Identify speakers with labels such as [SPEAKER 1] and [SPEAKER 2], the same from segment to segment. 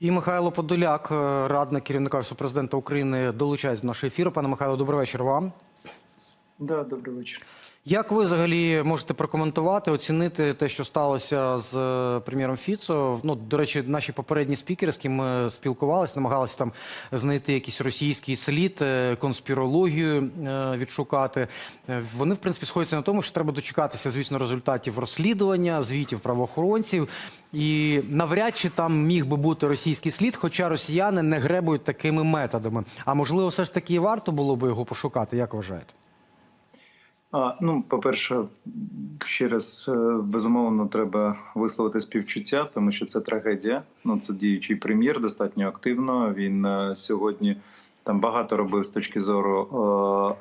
[SPEAKER 1] І Михайло Подоляк, е, радник керівника Офісу президента України, долучається до нашого ефіру. Пане Михайло, добрий вечір вам.
[SPEAKER 2] Да, добрий вечір.
[SPEAKER 1] Як ви взагалі можете прокоментувати, оцінити те, що сталося з е, прем'єром Фіцо? Ну, до речі, наші попередні спікери, з ким ми спілкувалися, намагалися там знайти якийсь російський слід, е, конспірологію е, відшукати. Вони, в принципі, сходяться на тому, що треба дочекатися, звісно, результатів розслідування, звітів правоохоронців. І навряд чи там міг би бути російський слід, хоча росіяни не гребують такими методами. А можливо, все ж таки варто було би його пошукати, як вважаєте?
[SPEAKER 2] А, ну, по-перше, ще раз е, безумовно треба висловити співчуття, тому що це трагедія. Ну, це діючий прем'єр, достатньо активно. Він е, сьогодні там багато робив з точки зору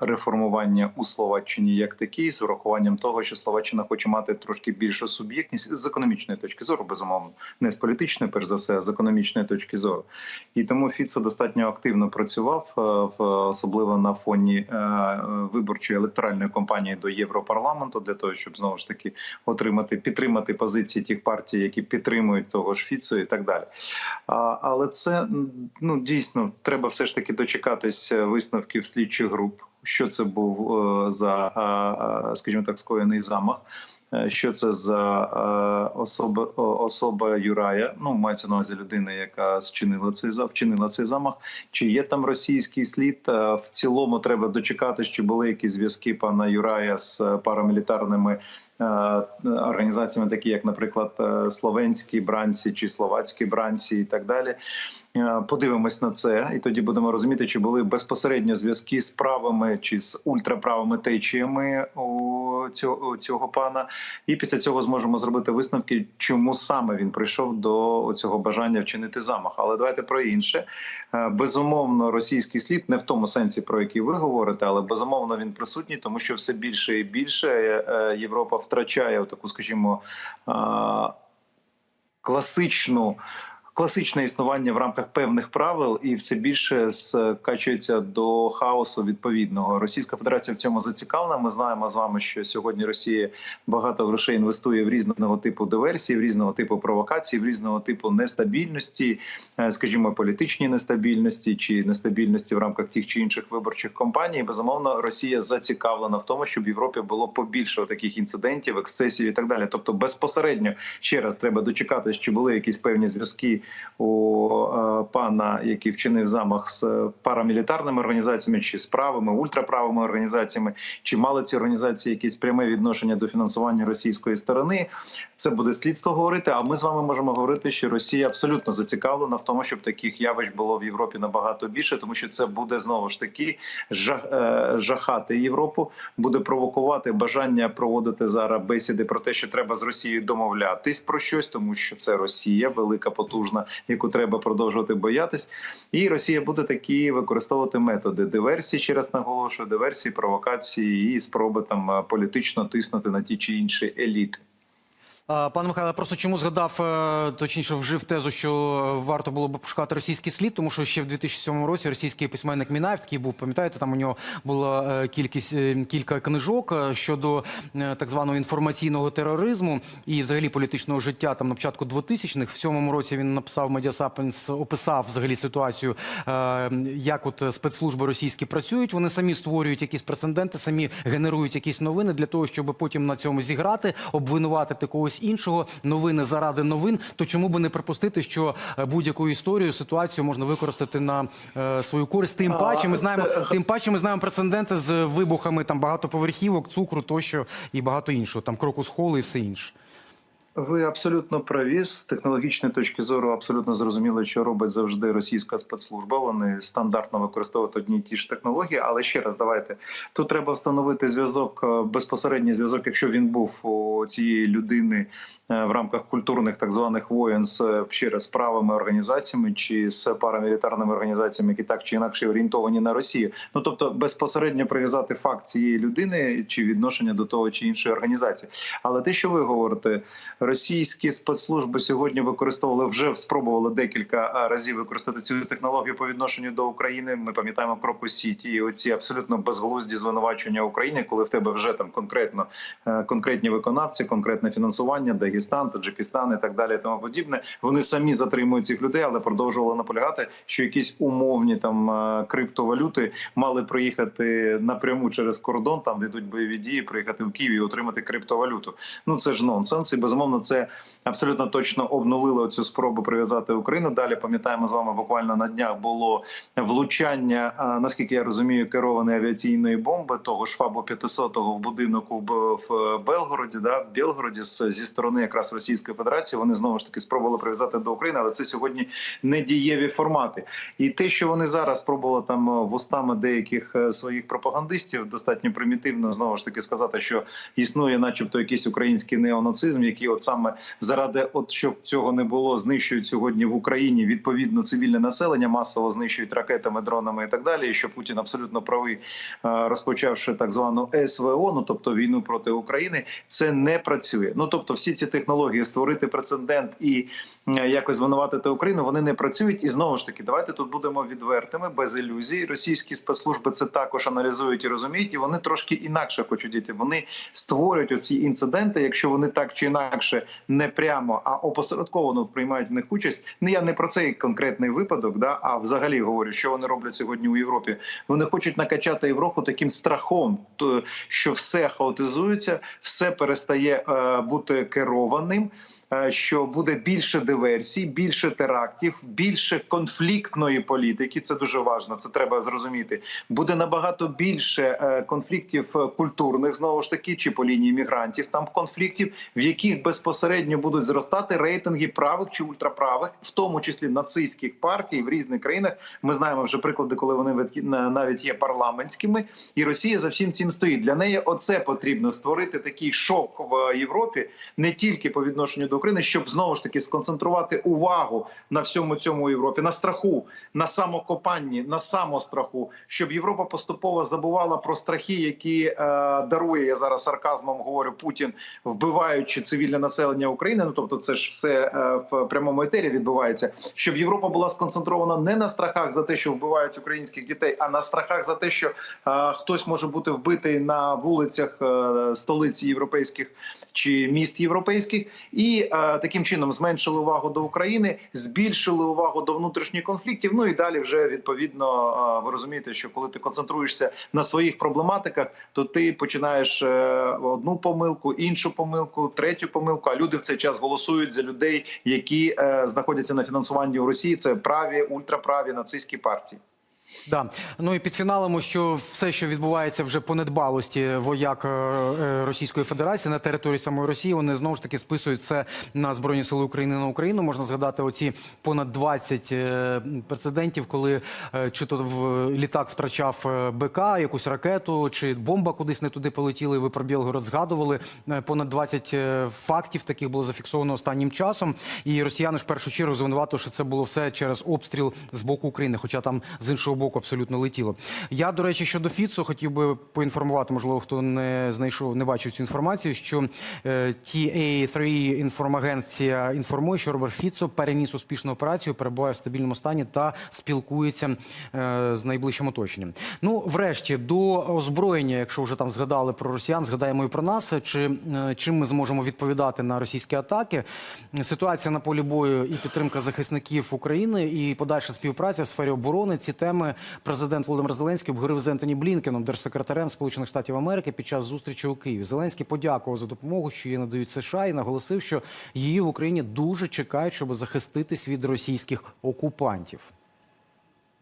[SPEAKER 2] е, реформування у Словаччині як такій, з урахуванням того, що Словаччина хоче мати трошки більшу суб'єктність з економічної точки зору, безумовно, не з політичної, перш за все, а з економічної точки зору. І тому Фіцо достатньо активно працював, е, особливо на фоні е, виборчої електоральної кампанії до Європарламенту, для того, щоб знову ж таки отримати підтримати позиції тих партій, які підтримують того ж Фіцо, і так далі. Але це ну дійсно треба все ж таки дочекатись е, висновків слідчих груп. Що це був е, за, е, скажімо так, скоєний замах. Що це за особа особа Юрая? Ну мається на увазі людина, яка зчинила цей вчинила цей замах. Чи є там російський слід? В цілому треба дочекати, чи були якісь зв'язки пана Юрая з парамілітарними організаціями, такі як, наприклад, е, словенські бранці чи словацькі бранці, і так далі. Е, Подивимось на це, і тоді будемо розуміти, чи були безпосередньо зв'язки з правими чи з ультраправими течіями у цього, у цього пана. І після цього зможемо зробити висновки, чому саме він прийшов до цього бажання вчинити замах. Але давайте про інше. Е, Безумовно, російський слід не в тому сенсі, про який ви говорите, але безумовно він присутній, тому що все більше і більше е, Європа втрачає таку, скажімо, класичну. Класичне існування в рамках певних правил і все більше скачується до хаосу відповідного. Російська Федерація в цьому зацікавлена. Ми знаємо з вами, що сьогодні Росія багато грошей інвестує в різного типу диверсії, в різного типу провокації, в різного типу нестабільності, е, скажімо, політичній нестабільності чи нестабільності в рамках тих чи інших виборчих кампаній. Безумовно, Росія зацікавлена в тому, щоб в Європі було побільше таких інцидентів, ексцесів і так далі. Тобто, безпосередньо ще раз треба дочекатися, чи були якісь певні зв'язки у е, пана, який вчинив замах з парамілітарними організаціями чи з правими ультраправими організаціями, чи мали ці організації якесь пряме відношення до фінансування російської сторони. Це буде слідство говорити. А ми з вами можемо говорити, що Росія абсолютно зацікавлена в тому, щоб таких явищ було в Європі набагато більше, тому що це буде знову ж таки е, жахати Європу, буде провокувати бажання проводити зараз бесіди про те, що треба з Росією домовлятись про щось, тому що це Росія, велика потужна, яку треба продовжувати боятись. І Росія буде такі використовувати методи диверсії, ще раз наголошую, диверсії, провокації і спроби там е, політично тиснути на ті чи інші еліти.
[SPEAKER 1] Пане Михайло, просто чому згадав, е, точніше, вжив тезу, що варто було б пошукати російський слід, тому що ще в 2007 році російський письменник Мінаєв такий був, пам'ятаєте, там у нього була е, кількість е, кілька книжок щодо так званого інформаційного тероризму і взагалі політичного життя там на початку 2000-х. В сьомому році він написав Media Sapiens, описав взагалі ситуацію, як от спецслужби російські працюють. Вони самі створюють якісь прецеденти, самі генерують якісь новини для того, щоб потім на цьому зіграти, обвинуватити когось іншого. Новини заради новин. То чому би не припустити, що е, будь-яку історію, ситуацію можна використати на е, свою користь? Тим паче, ми знаємо, тим паче ми знаємо прецеденти з вибухами там багатоповерхівок, цукру тощо і багато іншого. Там крокус холу і все інше.
[SPEAKER 2] Ви абсолютно праві з технологічної точки зору. Абсолютно зрозуміло, що робить завжди російська спецслужба. Вони стандартно використовують одні й ті ж технології. Але ще раз давайте тут треба встановити зв'язок, е, безпосередній зв'язок, якщо він був у цієї людини е, в рамках культурних так званих воєн з е, ще раз правими організаціями чи з парамілітарними організаціями, які так чи інакше орієнтовані на Росію. Ну тобто безпосередньо прив'язати факт цієї людини чи відношення до того чи іншої організації. Але те, що ви говорите, Російські спецслужби сьогодні використовували вже спробували декілька разів використати цю технологію по відношенню до України. Ми пам'ятаємо Крокус Сіті оці абсолютно безглузді звинувачення України, коли в тебе вже там конкретно е, конкретні виконавці, конкретне фінансування, Дагестан, Таджикистан і так далі. і Тому подібне. Вони самі затримують цих людей, але продовжували наполягати, що якісь умовні там е, криптовалюти мали проїхати напряму через кордон, там де йдуть бойові дії, приїхати в Київ і отримати криптовалюту. Ну це ж нонсенс. І безумовно, це абсолютно точно обнулило цю спробу прив'язати Україну. Далі пам'ятаємо з вами буквально на днях було влучання, наскільки я розумію, керованої авіаційної бомби того ж Фабу 500 в будинок в Белгороді, да в Білгороді зі сторони якраз Російської Федерації. Вони знову ж таки спробували прив'язати до України, але це сьогодні недієві формати. І те, що вони зараз спробували там е, вустами деяких е, своїх пропагандистів, достатньо примітивно знову ж таки сказати, що існує, начебто, якийсь український неонацизм, який от саме заради, от щоб цього не було, знищують сьогодні в Україні відповідно цивільне населення, масово знищують ракетами, дронами і так далі. І що Путін абсолютно правий, е, розпочавши так звану СВО, ну тобто війну проти України, це не працює. Ну тобто, всі ці технології створити прецедент і е, якось звинуватити Україну, вони не працюють. І знову ж таки, давайте тут будемо відвертими, без ілюзій. Російські спецслужби це також аналізують і розуміють, і вони трошки інакше хочуть діти. Вони створюють оці інциденти, якщо вони так чи інакше не прямо, а опосередковано приймають в них участь. Не я не про цей конкретний випадок, да а взагалі говорю, що вони роблять сьогодні у Європі. Вони хочуть накачати Європу таким страхом, що все хаотизується, все перестає е, бути керованим. Е, Що буде більше диверсій, більше терактів, більше конфліктної політики. Це дуже важливо. Це треба зрозуміти. Буде набагато більше е, конфліктів е, культурних знову ж таки, чи по лінії мігрантів там конфліктів, в яких безпосередньо будуть зростати рейтинги правих чи ультраправих, в тому числі нацистських партій в різних країнах. Ми знаємо вже приклади, коли вони навіть є парламентськими, і Росія за всім цим стоїть. Для неї оце потрібно створити такий шок в Європі, не тільки по відношенню до України, щоб знову ж таки сконцентрувати увагу на всьому цьому Європі, на страху, на самокопанні, на самостраху, щоб Європа поступово забувала про страхи, які е, дарує я зараз сарказмом говорю Путін, вбиваючи цивільне населення України. Ну тобто, це ж все е, в прямому етері відбувається. Щоб Європа була сконцентрована не на страхах за те, що вбивають українських дітей, а на страхах за те, що е, хтось може бути вбитий на вулицях е, столиць європейських чи міст європейських, і е, таким чином зменшили увагу до України, збільшили увагу до внутрішніх конфліктів. Ну і далі вже відповідно е, ви розумієте, що коли ти концентруєшся на своїх проблематиках, то ти починаєш е, одну помилку, іншу помилку, третю помилку. А люди в цей час голосують за людей, які знаходяться на фінансуванні у Росії. Це праві, ультраправі нацистські партії.
[SPEAKER 1] Да. Ну і під фіналом, що все, що відбувається вже по недбалості вояк е, е, Російської Федерації на території самої Росії, вони знову ж таки списують це на Збройні Сили України на Україну. Можна згадати оці понад 20 е, прецедентів, коли чи то літак втрачав БК, якусь ракету, чи бомба кудись не туди полетіла. і Ви про Білгород згадували. Понад 20 е, фактів таких було зафіксовано останнім часом. І росіяни ж в першу чергу звинуватили, що це було все через обстріл з боку України, хоча там з іншого боку абсолютно летіло. Я, до речі, щодо Фіцо хотів би поінформувати, можливо, хто не знайшов, не бачив цю інформацію, що е, TA3 інформагенція інформує, що Роберт Фіцо переніс успішну операцію, перебуває в стабільному стані та спілкується е, з найближчим оточенням. Ну, врешті, до озброєння, якщо вже там згадали про росіян, згадаємо і про нас. Чи е, чим ми зможемо відповідати на російські атаки? Ситуація на полі бою і підтримка захисників України, і подальша співпраця в сфері оборони. Ці теми президент Володимир Зеленський обговорив з Ентоні Блінкеном, держсекретарем Сполучених Штатів Америки, під час зустрічі у Києві. Зеленський подякував за допомогу, що її надають США, і наголосив, що її в Україні дуже чекають, щоб захиститись від російських окупантів.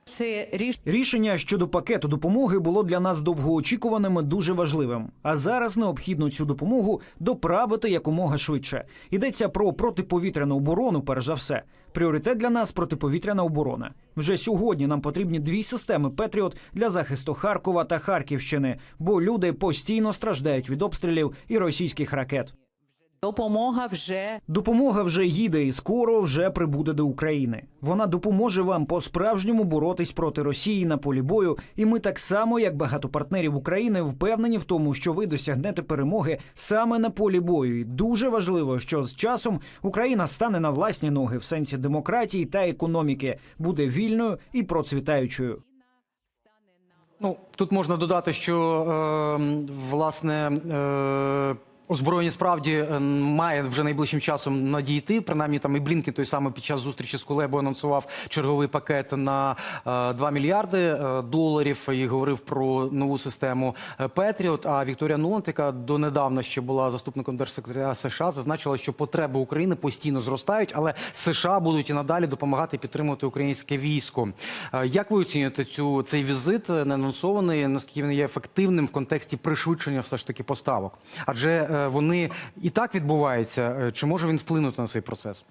[SPEAKER 3] Це рішення
[SPEAKER 4] щодо пакету допомоги було для нас довгоочікуваним і дуже важливим. А зараз необхідно цю допомогу доправити якомога швидше. Йдеться про протиповітряну оборону, перш за все. Пріоритет для нас протиповітряна оборона. Вже сьогодні нам потрібні дві системи Петріот для захисту Харкова та Харківщини, бо люди постійно страждають від обстрілів і російських ракет.
[SPEAKER 3] Допомога вже
[SPEAKER 4] Допомога вже їде і скоро вже прибуде до України. Вона допоможе вам по-справжньому боротись проти Росії на полі бою. І ми так само, як багато партнерів України, впевнені в тому, що ви досягнете перемоги саме на полі бою. І дуже важливо, що з часом Україна стане на власні ноги в сенсі демократії та економіки, буде вільною і процвітаючою.
[SPEAKER 1] Ну тут можна додати, що е, власне. Е, Озброєння справді е, має вже найближчим часом надійти. Принаймні там і Блінкен той самий під час зустрічі з Кулебою анонсував черговий пакет на е, 2 мільярди е, доларів і говорив про нову систему е, Петріот. А Вікторія Нуланд, яка донедавна ще була заступником держсекретаря США, зазначила, що потреби України постійно зростають, але США будуть і надалі допомагати підтримувати українське військо. Е, Як ви оцінюєте цю цей візит е, неанонсований? Наскільки він є ефективним в контексті пришвидшення все ж таки поставок? Адже е, вони і так відбуваються. Е, Чи може він вплинути на цей процес?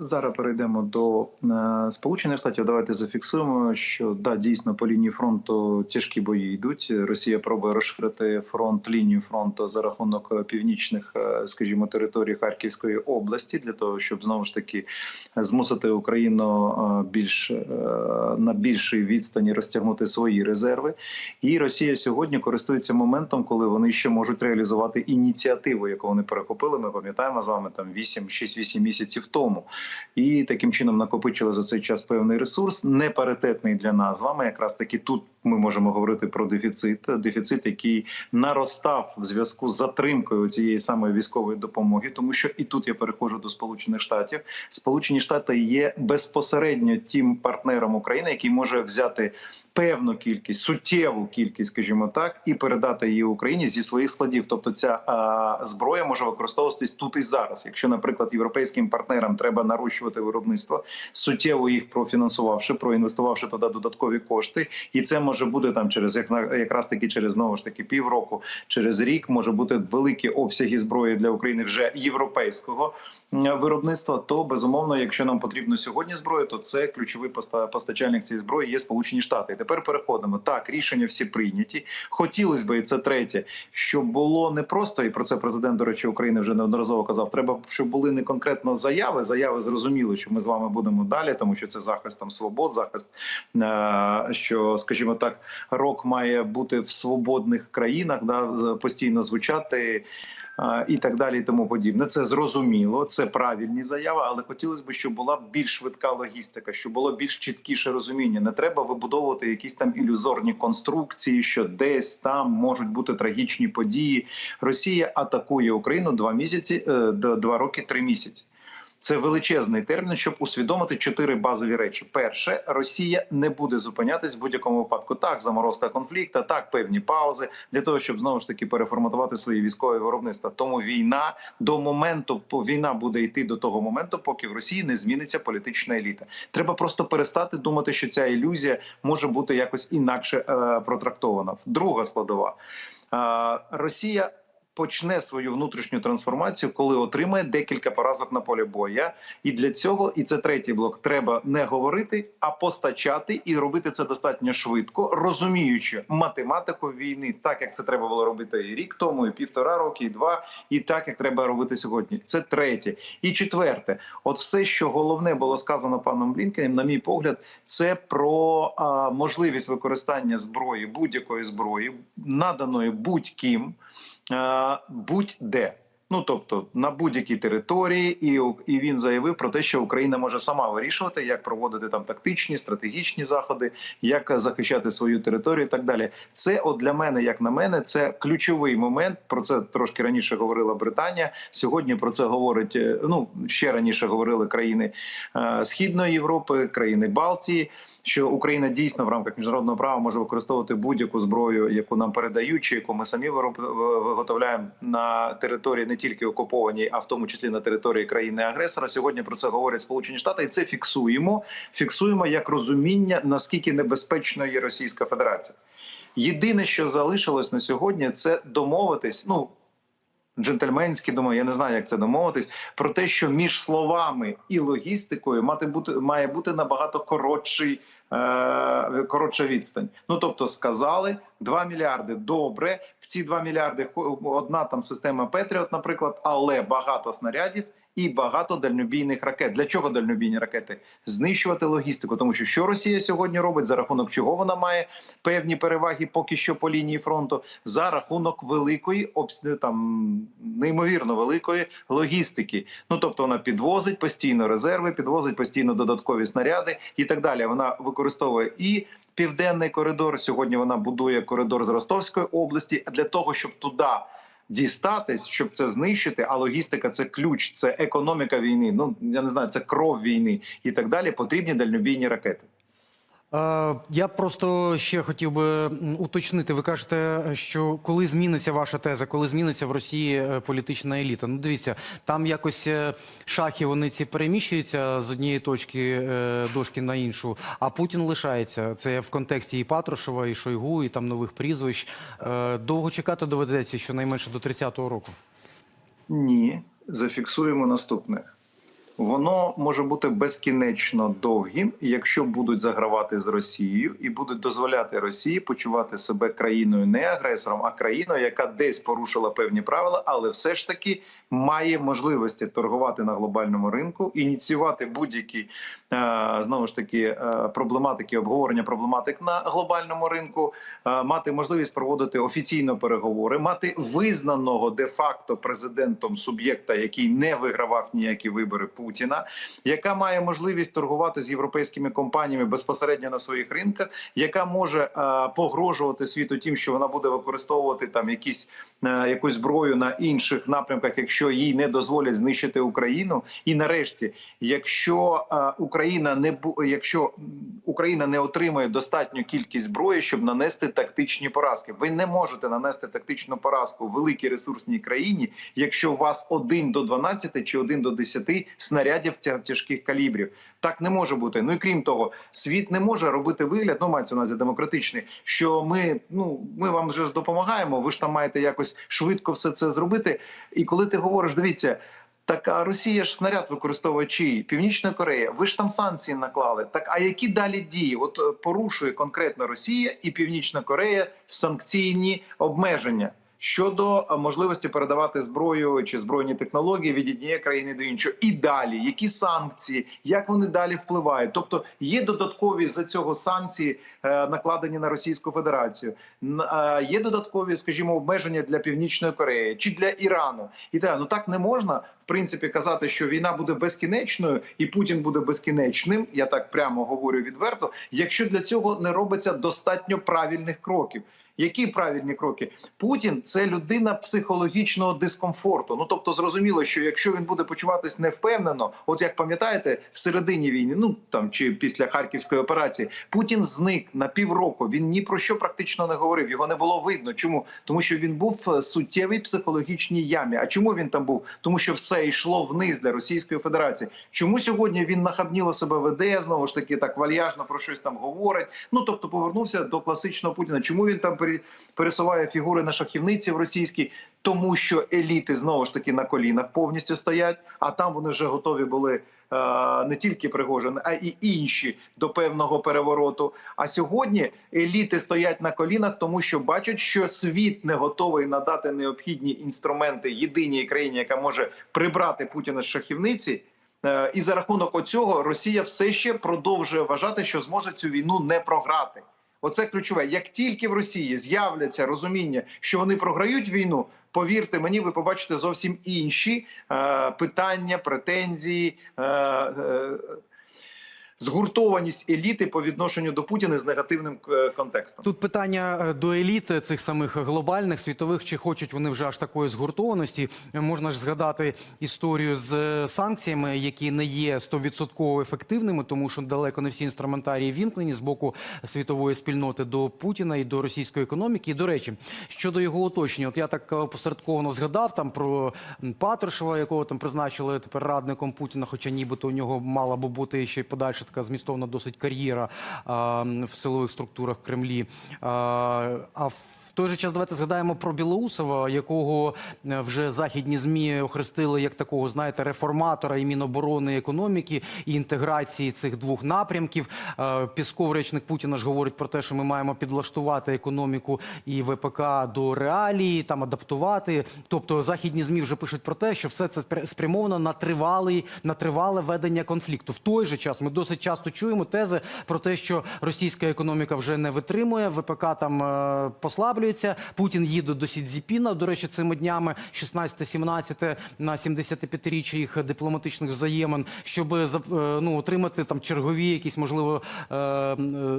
[SPEAKER 2] Зараз перейдемо до е, Сполучених Штатів. Давайте зафіксуємо, що да, дійсно по лінії фронту тяжкі бої йдуть. Росія пробує розширити фронт лінію фронту за рахунок північних, е, скажімо, територій Харківської області для того, щоб знову ж таки змусити Україну е, більш на більшій відстані розтягнути свої резерви. І Росія сьогодні користується моментом, коли вони ще можуть реалізувати ініціативу, яку вони перехопили. Ми пам'ятаємо з вами там 8, 6-8 місяців тому. І таким чином накопичили за цей час певний ресурс, непаритетний для нас з вами. Якраз таки тут ми можемо говорити про дефіцит. Дефіцит, який наростав в зв'язку з затримкою цієї самої військової допомоги, тому що і тут я переходжу до Сполучених Штатів. Сполучені Штати є безпосередньо тим партнером України, який може взяти певну кількість, суттєву кількість, скажімо так, і передати її Україні зі своїх складів. Тобто, ця а, зброя може використовуватись тут і зараз. Якщо, наприклад, європейським партнерам треба нарощувати виробництво, суттєво їх профінансувавши, проінвестувавши туди додаткові кошти, і це може бути там через як якраз таки через знову ж таки півроку, через рік може бути великі обсяги зброї для України вже європейського виробництва. То безумовно, якщо нам потрібно сьогодні зброю, то це ключовий поста- постачальник цієї зброї є Сполучені Штати. І тепер переходимо. Так, рішення всі прийняті. Хотілося б, і це третє, щоб було не просто, і про це президент, до речі, України вже неодноразово казав. Треба, щоб були не конкретно заяви. Заяви зрозуміли, що ми з вами будемо далі, тому що це захист там свобод, захист, е, що, скажімо так, рок має бути в свободних країнах, да, постійно звучати. І так далі, і тому подібне. Це зрозуміло, це правильні заяви, але хотілося б, щоб була більш швидка логістика, щоб було більш чіткіше розуміння. Не треба вибудовувати якісь там ілюзорні конструкції, що десь там можуть бути трагічні події. Росія атакує Україну два місяці, е, два роки, три місяці. Це величезний термін, щоб усвідомити чотири базові речі. Перше, Росія не буде зупинятись в будь-якому випадку. Так, заморозка конфлікту, так певні паузи для того, щоб знову ж таки переформатувати свої військові виробництва. Тому війна до моменту війна буде йти до того моменту, поки в Росії не зміниться політична еліта. Треба просто перестати думати, що ця ілюзія може бути якось інакше е, протрактована. Друга складова Е, Росія почне свою внутрішню трансформацію, коли отримає декілька поразок на полі бою. І для цього, і це третій блок, треба не говорити, а постачати і робити це достатньо швидко, розуміючи математику війни, так як це треба було робити і рік тому, і півтора роки, і два, і так як треба робити сьогодні. Це третє. І четверте, от все, що головне було сказано паном Блінкеном, на мій погляд, це про а, можливість використання зброї будь-якої зброї, наданої будь-ким будь-де. Ну тобто на будь-якій території, і, і він заявив про те, що Україна може сама вирішувати, як проводити там тактичні, стратегічні заходи, як захищати свою територію, і так далі. Це от для мене, як на мене, це ключовий момент. Про це трошки раніше говорила Британія. Сьогодні про це говорить. е, Ну ще раніше говорили країни е, Східної Європи, країни Балтії. Що Україна дійсно в рамках міжнародного права може використовувати будь-яку зброю, яку нам передають, чи яку ми самі виготовляємо на території не тільки окупованій, а в тому числі на території країни-агресора. Сьогодні про це говорять Сполучені Штати, і це фіксуємо. Фіксуємо як розуміння, наскільки небезпечною є Російська Федерація. Єдине, що залишилось на сьогодні, це домовитись. Ну джентльменські, думаю, я не знаю, як це домовитись, про те, що між словами і логістикою мати бути має бути набагато коротший. е, Коротша відстань. Ну тобто сказали 2 мільярди. Добре, в ці 2 мільярди одна там система Петріот, наприклад, але багато снарядів і багато дальнобійних ракет. Для чого дальнобійні ракети? Знищувати логістику, тому що що Росія сьогодні робить, за рахунок чого вона має певні переваги поки що по лінії фронту, за рахунок великої там неймовірно великої логістики. Ну тобто вона підвозить постійно резерви, підвозить постійно додаткові снаряди і так далі. Вона використовує і південний коридор. Сьогодні вона будує коридор з Ростовської області для того, щоб туди. Дістатись, щоб це знищити, а логістика це ключ, це економіка війни. Ну я не знаю, це кров війни і так далі. Потрібні дальнобійні ракети.
[SPEAKER 1] Е, Я просто ще хотів би уточнити. Ви кажете, що коли зміниться ваша теза, коли зміниться в Росії е, політична еліта. Ну, дивіться, там якось е, шахи вони ці переміщуються з однієї точки дошки на іншу, а Путін лишається. Це в контексті і Патрушева, і Шойгу, і там нових прізвищ. Довго чекати доведеться, щонайменше до 30-го року.
[SPEAKER 2] Ні, зафіксуємо наступне. Воно може бути безкінечно довгим, якщо будуть загравати з Росією і будуть дозволяти Росії почувати себе країною не агресором, а країною, яка десь порушила певні правила, але все ж таки має можливості торгувати на глобальному ринку, ініціювати будь-які е, знову ж таки е, проблематики, обговорення проблематик на глобальному ринку, е, мати можливість проводити офіційно переговори, мати визнаного де-факто президентом суб'єкта, який не вигравав ніякі вибори Путіна, яка має можливість торгувати з європейськими компаніями безпосередньо на своїх ринках, яка може е, погрожувати світу тим, що вона буде використовувати там якісь е, якусь зброю на інших напрямках, якщо їй не дозволять знищити Україну. І нарешті, якщо е, Україна не якщо Україна не отримує достатню кількість зброї, щоб нанести тактичні поразки, ви не можете нанести тактичну поразку великій ресурсній країні, якщо у вас 1 до 12 чи 1 до 10 снарядів тя- тяжких калібрів. Так не може бути. Ну і крім того, світ не може робити вигляд, ну мається на демократичний, що ми ну ми вам вже допомагаємо. Ви ж там маєте якось швидко все це зробити. І коли ти говориш, дивіться. Так а Росія ж снаряд використовує чиї? Північна Корея. Ви ж там санкції наклали. Так а які далі дії? От е, порушує конкретно Росія і Північна Корея санкційні обмеження щодо е, можливості передавати зброю чи збройні технології від однієї країни до іншої. І далі які санкції, як вони далі впливають? Тобто є додаткові за цього санкції е, накладені на Російську Федерацію. Е, Є додаткові, скажімо, обмеження для Північної Кореї чи для Ірану. І так, ну так не можна в принципі казати, що війна буде безкінечною і Путін буде безкінечним. Я так прямо говорю відверто. Якщо для цього не робиться достатньо правильних кроків. Які правильні кроки? Путін це людина психологічного дискомфорту. Ну тобто, зрозуміло, що якщо він буде почуватись невпевнено, от як пам'ятаєте, в середині війни, ну там чи після харківської операції, Путін зник на півроку. Він ні про що практично не говорив. Його не було видно. Чому? Тому що він був в суттєвій психологічній ямі. А чому він там був? Тому що все йшло вниз для Російської Федерації. Чому сьогодні він нахабніло себе веде? Знову ж таки, так вальяжно про щось там говорить. Ну тобто, повернувся до класичного Путіна. Чому він там пересуває фігури на шахівниці в російській? Тому що еліти знову ж таки на колінах повністю стоять, а там вони вже готові були. е, Не тільки Пригожин, а і інші до певного перевороту. А сьогодні еліти стоять на колінах, тому що бачать, що світ не готовий надати необхідні інструменти єдиній країні, яка може прибрати Путіна з шахівниці. Е, І за рахунок оцього Росія все ще продовжує вважати, що зможе цю війну не програти. Оце ключове. Як тільки в Росії з'являться розуміння, що вони програють війну, повірте мені, ви побачите зовсім інші е, питання, претензії. Е, е, Згуртованість еліти по відношенню до Путіна з негативним е, контекстом.
[SPEAKER 1] Тут питання е, до еліт цих самих глобальних світових, чи хочуть вони вже аж такої згуртованості. Можна ж згадати історію з е, санкціями, які не є стовідсотково ефективними, тому що далеко не всі інструментарії вімкнені з боку світової спільноти до Путіна і до російської економіки. І до речі, щодо його оточення, от я так посередковано згадав там про Патрушева, якого там призначили тепер радником Путіна, хоча нібито у нього мала би бути ще й подальша перша така змістовна досить кар'єра в силових структурах Кремлі. А в той же час давайте згадаємо про Білоусова, якого е, вже західні змі охрестили як такого, знаєте, реформатора і Міноборони економіки і інтеграції цих двох напрямків. Е, Пісков, речник Путіна, ж говорить про те, що ми маємо підлаштувати економіку і ВПК до реалії, там адаптувати. Тобто західні змі вже пишуть про те, що все це спря- спрямовано на тривалий на тривале ведення конфлікту. В той же час ми досить часто чуємо тези про те, що російська економіка вже не витримує, ВПК там е, послаблюється. Путін їде до Сідзіпіна. До речі, цими днями 16-17 на 75-річчя їх дипломатичних взаємин, щоб зап- е, ну отримати там чергові якісь можливо е, е,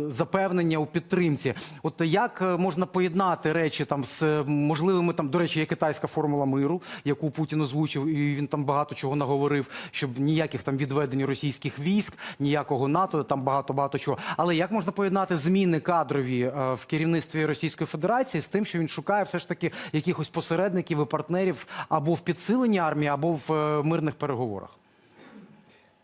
[SPEAKER 1] запевнення у підтримці. От як е, можна поєднати речі там з е, можливими там, до речі, є китайська формула миру, яку Путін озвучив, і він там багато чого наговорив, щоб ніяких там відведень російських військ, ніякого НАТО, там багато багато чого. Але як можна поєднати зміни кадрові е, в керівництві Російської Федерації з тим, що він шукає все ж таки якихось посередників і партнерів або в підсиленні армії, або в е, мирних переговорах?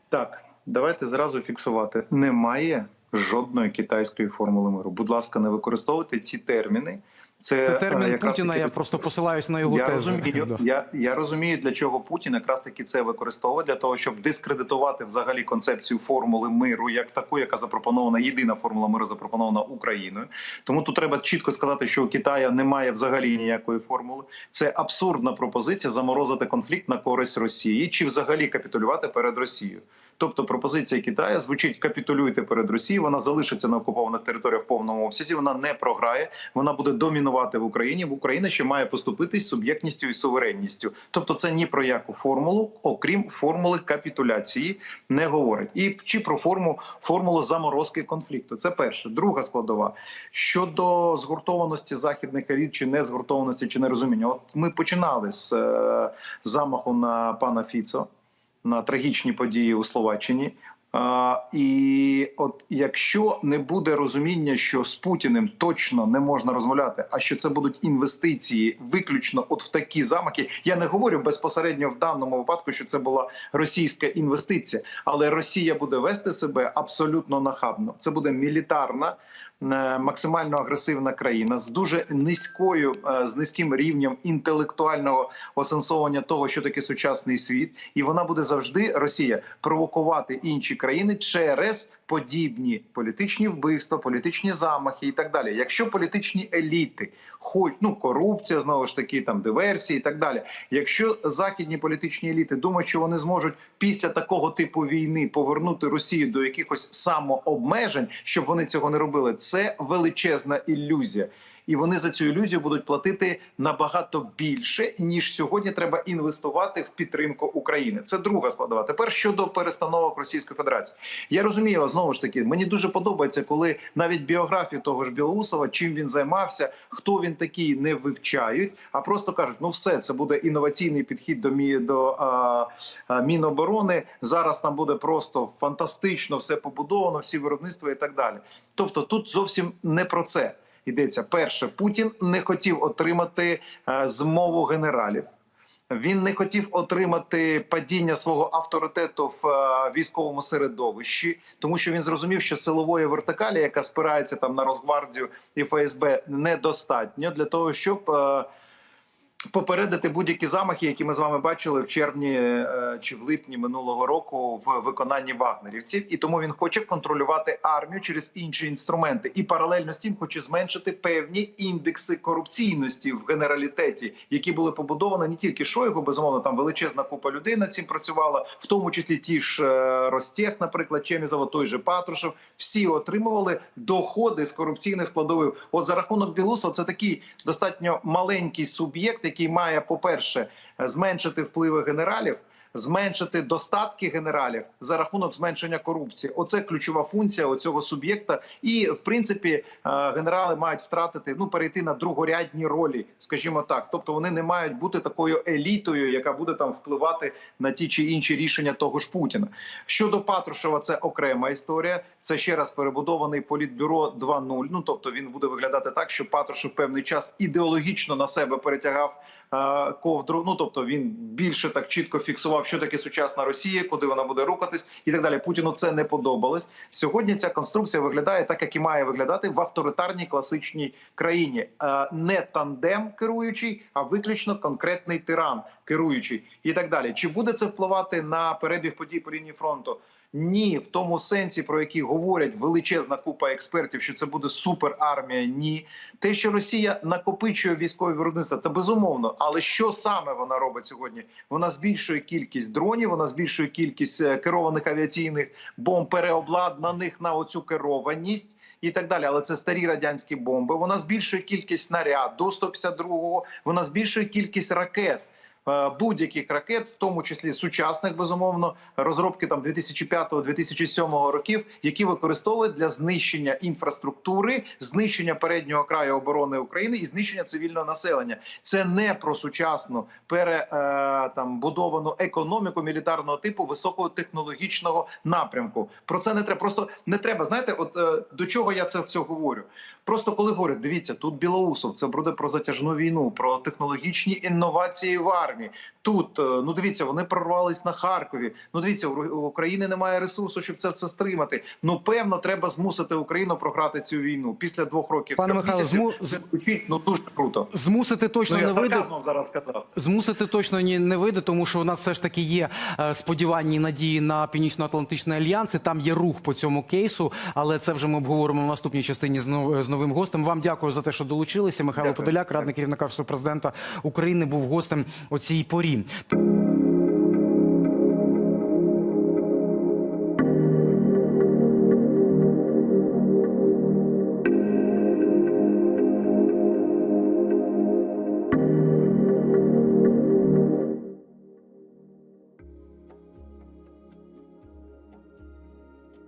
[SPEAKER 2] Так, давайте зразу фіксувати. Немає жодної китайської формули миру. Будь ласка, не використовуйте ці терміни. Це,
[SPEAKER 1] Це
[SPEAKER 2] е,
[SPEAKER 1] термін Путіна.
[SPEAKER 2] таки-
[SPEAKER 1] Я просто посилаюсь на його
[SPEAKER 2] я
[SPEAKER 1] тези.
[SPEAKER 2] розумію, я, я розумію, для чого Путін якраз таки це використовує для того, щоб дискредитувати взагалі концепцію формули миру як таку, яка запропонована. Єдина формула миру запропонована Україною. Тому тут треба чітко сказати, що у Китая немає взагалі ніякої формули. Це абсурдна пропозиція заморозити конфлікт на користь Росії чи взагалі капітулювати перед Росією. Тобто пропозиція Китаю звучить капітулюйте перед Росією. Вона залишиться на окупованих територіях в повному обсязі. Вона не програє. Вона буде домінувати в Україні. В Україні ще має поступитись суб'єктністю і суверенністю. Тобто, це ні про яку формулу, окрім формули капітуляції, не говорить. І чи про форму формулу заморозки конфлікту. Це перше. Друга складова щодо згуртованості західних еліт чи не згуртованості, чи нерозуміння. От ми починали з е, замаху на пана Фіцо на трагічні події у Словаччині. А, і от якщо не буде розуміння, що з Путіним точно не можна розмовляти, а що це будуть інвестиції виключно от в такі замахи, я не говорю безпосередньо в даному випадку, що це була російська інвестиція, але Росія буде вести себе абсолютно нахабно. Це буде мілітарна. Е, Максимально агресивна країна з дуже низькою, е, з низьким рівнем інтелектуального осенсовування того, що таке сучасний світ, і вона буде завжди Росія провокувати інші країни через подібні політичні вбивства, політичні замахи і так далі. Якщо політичні еліти, хоч ну корупція, знову ж таки, там диверсії і так далі. Якщо західні політичні еліти думають, що вони зможуть після такого типу війни повернути Росію до якихось самообмежень, щоб вони цього не робили, це величезна ілюзія. І вони за цю ілюзію будуть платити набагато більше ніж сьогодні. Треба інвестувати в підтримку України. Це друга складова. Тепер щодо перестановок Російської Федерації. Я розумію знову ж таки. Мені дуже подобається, коли навіть біографію того ж Білоусова, чим він займався, хто він такий, не вивчають, а просто кажуть: ну все, це буде інноваційний підхід до мі до а, а, Міноборони. Зараз там буде просто фантастично все побудовано, всі виробництва і так далі. Тобто, тут зовсім не про це. Йдеться перше, Путін не хотів отримати е, змову генералів. Він не хотів отримати падіння свого авторитету в е, військовому середовищі, тому що він зрозумів, що силової вертикалі, яка спирається там на Росгвардію і ФСБ, недостатньо для того, щоб е, попередити будь-які замахи, які ми з вами бачили в червні е, чи в липні минулого року в виконанні вагнерівців, і тому він хоче контролювати армію через інші інструменти, і паралельно з тим хоче зменшити певні індекси корупційності в генералітеті, які були побудовані. Не тільки Шойгу, безумовно, там величезна купа людей над цим працювала, в тому числі ті ж е, Ростех, наприклад, Чемізова, той же Патрушев, всі отримували доходи з корупційних складових. От за рахунок Білуса, це такий достатньо маленький суб'єкт, який має, по-перше, зменшити впливи генералів. Зменшити достатки генералів за рахунок зменшення корупції. Оце ключова функція оцього суб'єкта. І в принципі е, генерали мають втратити ну перейти на другорядні ролі, скажімо так. Тобто вони не мають бути такою елітою, яка буде там впливати на ті чи інші рішення того ж Путіна. Щодо Патрушева, це окрема історія. Це ще раз перебудований політбюро 2.0. Ну тобто він буде виглядати так, що Патрушев певний час ідеологічно на себе перетягав ковдру. Ну тобто він більше так чітко фіксував. що таке сучасна Росія, куди вона буде рухатись, і так далі. Путіну це не подобалось. Сьогодні ця конструкція виглядає так, як і має виглядати в авторитарній класичній країні. Е, Не тандем керуючий, а виключно конкретний тиран керуючий і так далі. Чи буде це впливати на перебіг подій по лінії фронту? Ні, в тому сенсі, про який говорять величезна купа експертів, що це буде суперармія. Ні, те, що Росія накопичує військові виробництва, та безумовно. Але що саме вона робить сьогодні? Вона збільшує кількість дронів, вона збільшує кількість е, керованих авіаційних бомб, переобладнаних на оцю керованість. І так далі, але це старі радянські бомби. Вона збільшує кількість снаряд до 152-го, Вона збільшує кількість ракет. Е, Будь-яких ракет, в тому числі сучасних, безумовно, розробки там 2005-2007 років, які використовують для знищення інфраструктури, знищення переднього краю оборони України і знищення цивільного населення. Це не про сучасну пере е, економіку мілітарного типу високотехнологічного напрямку. Про це не треба. Просто не треба. Знаєте, от е, до чого я це все говорю? Просто коли говорять, дивіться, тут Білоусов, це буде про затяжну війну, про технологічні інновації в армії. Тут е, ну дивіться, вони прорвались на Харкові. Ну дивіться, у України немає ресурсу, щоб це все стримати. Ну певно, треба змусити Україну програти цю війну після двох років.
[SPEAKER 1] Пане Михайло, зму-
[SPEAKER 2] ну дуже круто.
[SPEAKER 1] Змусити точно
[SPEAKER 2] Ну я
[SPEAKER 1] не вийде.
[SPEAKER 2] зараз сказав.
[SPEAKER 1] Змусити точно ні не вийде, тому що у нас все ж таки є е, сподівання і надії на північно-атлантичний альянс. і Там є рух по цьому кейсу, але це вже ми обговоримо в наступній частині з, нов- з новим гостем. Вам дякую за те, що долучилися. Михайло
[SPEAKER 2] Дякую.
[SPEAKER 1] Подоляк, радник керівника Офісу президента України, був гостем у цій порі.